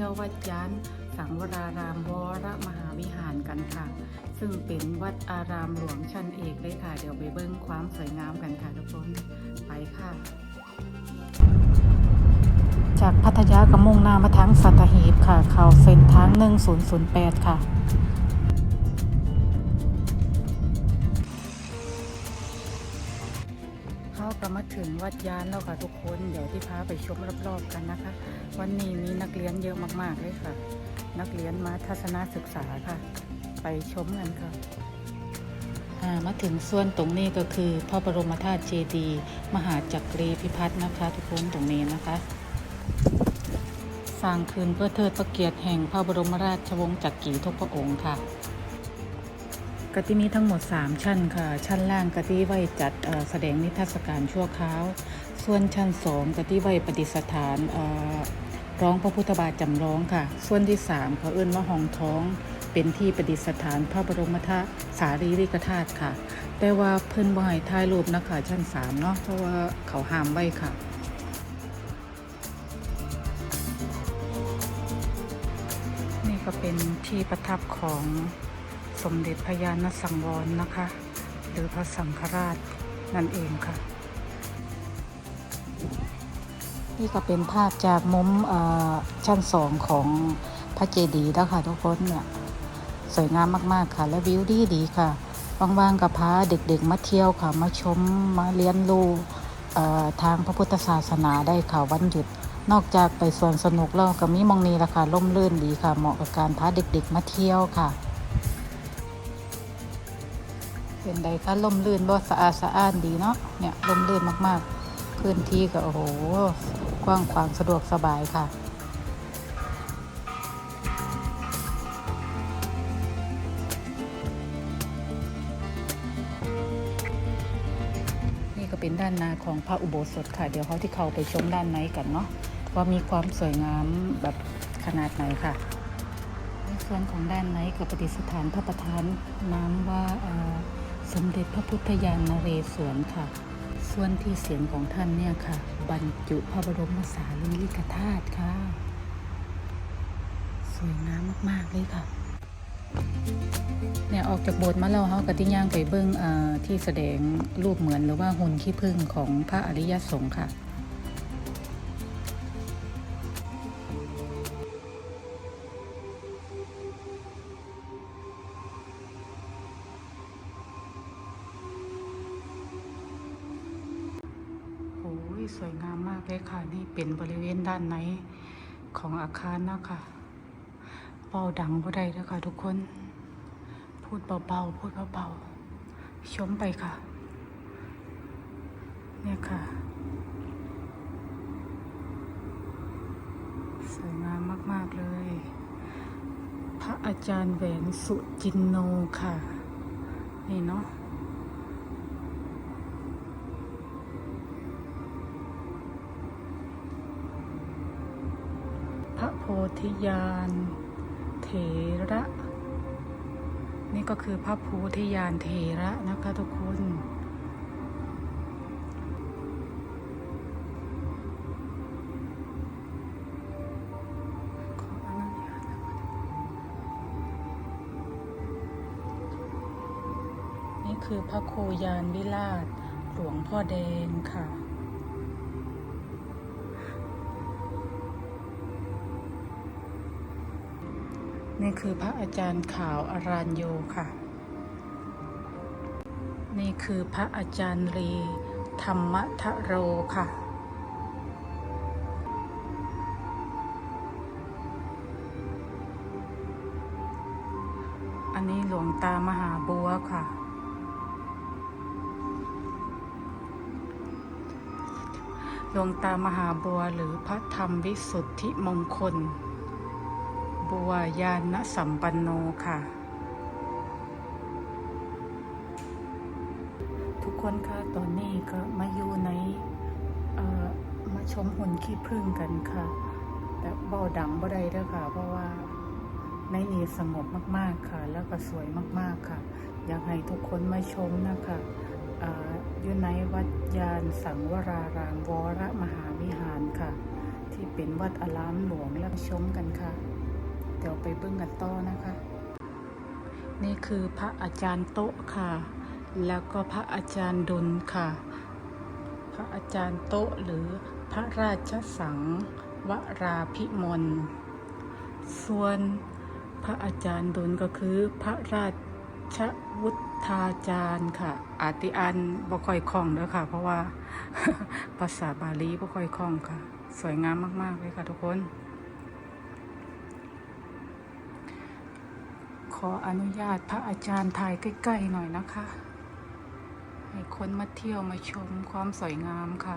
ที่ยววัดยานสังวรารามวรมหาวิหารกันค่ะ ซึ่งเป็นวัดอารามหลวงชั้นเอกเลยค่ะ เดี๋ยวไปเบิ้งความสวยงามกันค่ะทุกคน ไปค่ะ จากพัทยากระมุ่งหน้ามาทางสัตหีบค่ะ เข้าเส้นทาง 1008 ค่ะ ถึงวัดยานแล้วค่ะทุกคน เดี๋ยวที่พาไปชมรอบๆกันนะคะ วันนี้มีนักเรียนเยอะมากๆเลยค่ะ นักเรียนมาทัศนศึกษาค่ะ ไปชมกันค่ะมาถึงส่วนตรงนี้ก็คือพระบรมธาตุเจดีย์มหาจักรีพิพัฒน์นะคะ ทุกคนตรงนี้นะคะ สร้างขึ้นเพื่อเทิดพระเกียรติแห่งพระบรมราชวงศ์จักรีทุกพระองค์ค่ะ กติมีทั้งหมด 3 ชั้นค่ะ ชั้นล่างกติไว้จัดแสดงนิทรรศการชั่วคราว ส่วนชั้น2กติไว้ประดิษฐานร้องพระพุทธบาทจำลองค่ะ ส่วนที่3เขาเอื้นว่าห้องท้องเป็นที่ประดิษฐานพระบรมธาตุสารีริกธาตุค่ะ แต่ว่าเพิ่นบ่ให้ถ่ายรูปนะคะชั้น3เนาะเพราะว่าเขาห้ามไว้ค่ะนี่ก็เป็นที่ประทับของ สมเด็จพญาณสังวรนะคะ หรือพระสังฆราชนั่นเองค่ะ นี่ก็เป็นภาพจากมุมชั้นสองของพระเจดีย์แล้วค่ะทุกคนเนี่ยสวยงามมากๆค่ะ และวิวดีดีค่ะว่างๆกับพาเด็กๆมาเที่ยวค่ะ มาชมมาเรียนรู้ทางพระพุทธศาสนาได้ค่ะวันหยุด นอกจากไปสวนสนุกแล้วก็มีมองนี้ละค่ะร่มรื่นดีค่ะ เหมาะกับการพาเด็กๆมาเที่ยวค่ะ เป็นใดคะล่มลื่นบ่สะอาดสะอ้านดีเนาะเนี่ยล่มลื่นมากๆ พื้นที่ก็โอ้โห กว้างขวางสะดวกสบายค่ะนี่ก็เป็นด้านหน้าของพระอุโบสถค่ะ เดี๋ยวเขาที่เขาไปชมด้านในกันเนาะว่ามีความสวยงามแบบขนาดไหนค่ะ ในส่วนของด้านในกับประดิษฐานพระประธานน้ำว่า สมเด็จพระพุทธยานนเรศวรค่ะ ส่วนที่เสียงของท่านเนี่ยค่ะ บรรจุพระบรมสารีริกธาตุค่ะ สวยงามมาก ๆ เลยค่ะเนี่ยออกจากโบสถ์มาแล้วเขากติย่างไปเบิ้งเอ่อที่แสดงรูปเหมือนหรือว่าหุ่นขี้ผึ้งของพระอริยสงฆ์ค่ะ เป็นบริเวณด้านในของอาคารนะคะเบาดังบ่ได้แล้วค่ะทุกคน พูดเบาๆพูดเบาๆชมไปค่ะ เนี่ยค่ะ สวยงามมาก ๆ เลย พระอาจารย์แหวนสุจินโนค่ะ นี่เนาะ ธิญาณเถระ นี่ก็คือพระโพธิญาณเถระนะคะทุกคนขออนุญาตนะคะนี่คือพระโคยานวิราชหลวงพ่อแดงค่ะ คือพระอาจารย์ขาวอารานโยค่ะ นี่คือพระอาจารย์รีธรรมทโรค่ะ อันนี้หลวงตามหาบัวค่ะหลวงตามหาบัวหรือพระธรรมวิสุทธิมงคล บัวยาณสัมปันโนค่ะ ทุกคนคะตอนนี้ก็มาอยู่ในมาชมหุ่นขี้ผึ้งกันค่ะ แต่เบาดังบ่ได้เด้อค่ะ เพราะว่าในนี้สงบมากๆค่ะ แล้วก็สวยมากๆค่ะ อยากให้ทุกคนมาชมนะคะอยู่ในวัดยานสังวรารามวรมหาวิหารค่ะ ที่ที่เป็นวัดอารามหลวงแล้วชมกันค่ะ เดี๋ยวไปเบิ่งกันต่อนะคะ นี่คือพระอาจารย์โตะค่ะ แล้วก็พระอาจารย์ดุลค่ะ พระอาจารย์โตะหรือพระราชสังวราพิมลส่วนพระอาจารย์ดุลก็คือพระราชวุฒาจารย์ค่ะ อาติอันบ่ค่อยคล่องเด้อค่ะ เพราะว่าภาษาบาลีบ่ค่อยคล่องค่ะ สวยงามมาก ๆ เลยค่ะทุกคน ขออนุญาตพระอาจารย์ถ่ายใกล้ๆหน่อยนะคะ ให้คนมาเที่ยวมาชมความสวยงามค่ะ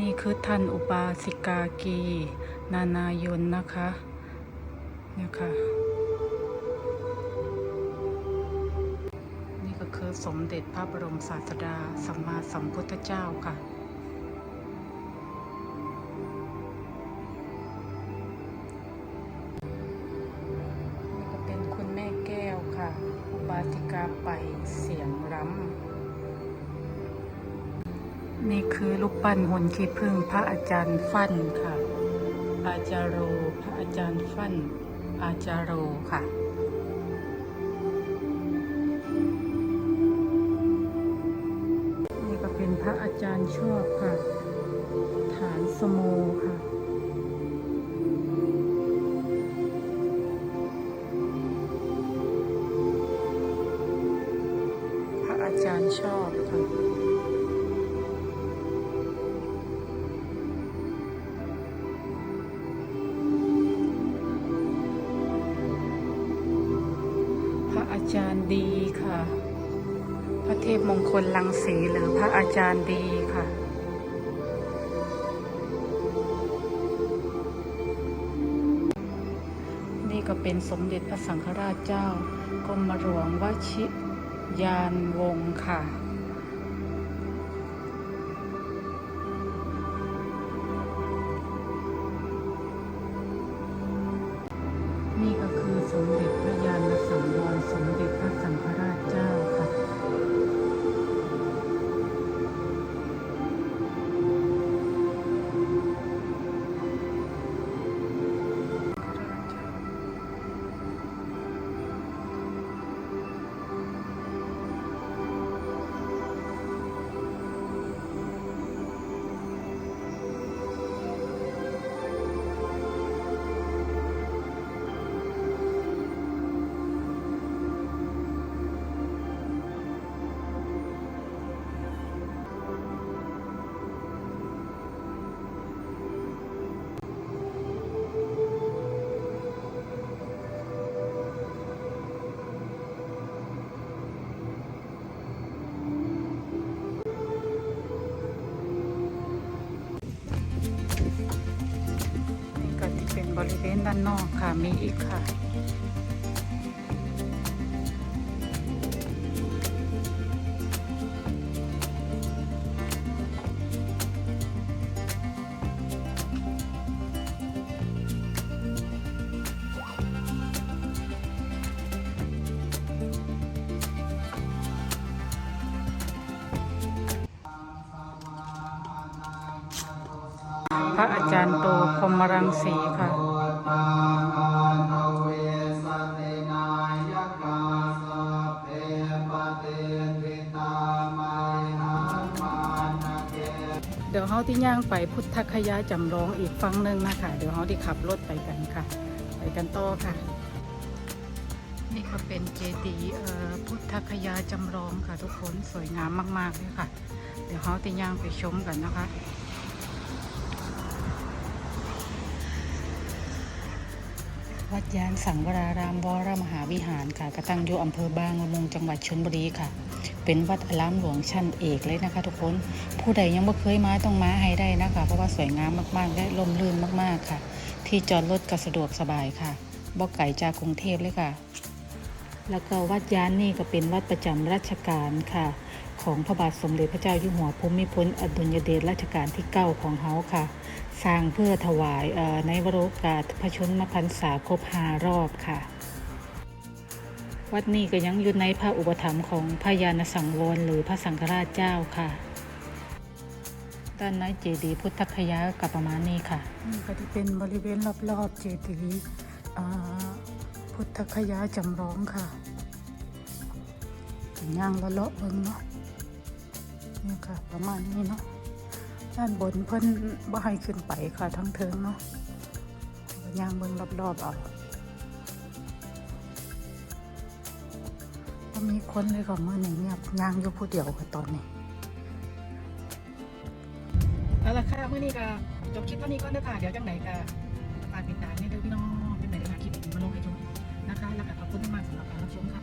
นี่คือท่านอุบาสิกากี นานายนนะคะนี่ค่ะนี่ก็คือสมเด็จพระบรมศาสดาสัมมาสัมพุทธเจ้าค่ะ นี่ก็เป็นคุณแม่แก้วค่ะ อุบาสิกาไปเสียงรำนี่คือลูกปั้นหุ่นขี้ผึ้งพระอาจารย์ฟั่นค่ะ อาจารโรพระอาจารย์ฟั่น อาจารโรค่ะนี่ก็เป็นพระอาจารย์ชอบค่ะ ฐานสโมค่ะ พระเทพมงคลลังสีหรือพระอาจารย์ดีค่ะ นี่ก็เป็นสมเด็จพระสังฆราชเจ้ากรมหลวงวชิยานวงศ์ค่ะ บริเวณด้านนอกค่ะมีอีกค่ะ พระอาจารย์โตพรมรังสีค่ะ เดี๋ยวเฮาที่ย่างไปพุทธคยาจำลองอีกฝั่งหนึ่งนะคะ เดี๋ยวเฮาที่ขับรถไปกันค่ะ ไปกันต่อค่ะ นี่ก็เป็นเจดีย์พุทธคยาจำลองค่ะทุกคนสวยงามมากๆเลยค่ะ เดี๋ยวเฮาที่ย่างไปชมกันนะคะ วัดยานสังวรารามวรมหาวิหารค่ะกระตั้งอยู่อำเภอบางละมุงจังหวัดชลบุรีค่ะ เป็นวัดอารามหลวงชั้นเอกเลยนะคะ ทุกคนผู้ใดยังไม่เคยมาต้องมาให้ได้นะคะ เพราะว่าสวยงามมากๆและลมลื่นมากๆค่ะ ที่จอดรถก็สะดวกสบายค่ะบ่ไก่จากกรุงเทพเลยค่ะ แล้วก็วัดยานนี่ก็เป็นวัดประจำราชการค่ะ ของพระบาทสมเด็จพระเจ้าอยู่หัวภูมิพลอดุลยเดชรัชกาลที่ 9 ของเฮาค่ะ สร้างเพื่อถวายในวโรกาสพระชนมพรรษาครบ5รอบค่ะ วัดนี้ก็ยังอยู่ในพระอุปถัมภ์ของพระยาณสังวรหรือพระสังฆราชเจ้าค่ะ ด้านในเจดีย์พุทธคยากับประมาณนี้ค่ะนี่ก็จะเป็นบริเวณรอบๆเจดีย์พุทธคยาจำลองค่ะย่างละเลาะเบิ่งเนาะ นี่ค่ะ ประมาณนี้เนาะด้านบนเพิ่นบ่ให้ขึ้นไปค่ะทั้งเทิงเนาะยางเบิ่งรอบๆเอาก็มีคนเลยค่ะเมื่อนี้เนี่ยยางอยู่ผู้เดียวค่ะตอนนี้เอาละค่ะเมื่อนี้ก็จบคลิปเท่านี้ก็ได้ค่ะเดี๋ยวจังไหนก็ฝากติดตามในเด้อพี่น้องเป็นไหนเดี๋ยวหาคลิปอื่มาลงให้ชมนะคะ แล้วก็ขอบคุณมากสำหรับการรับชมค่ะ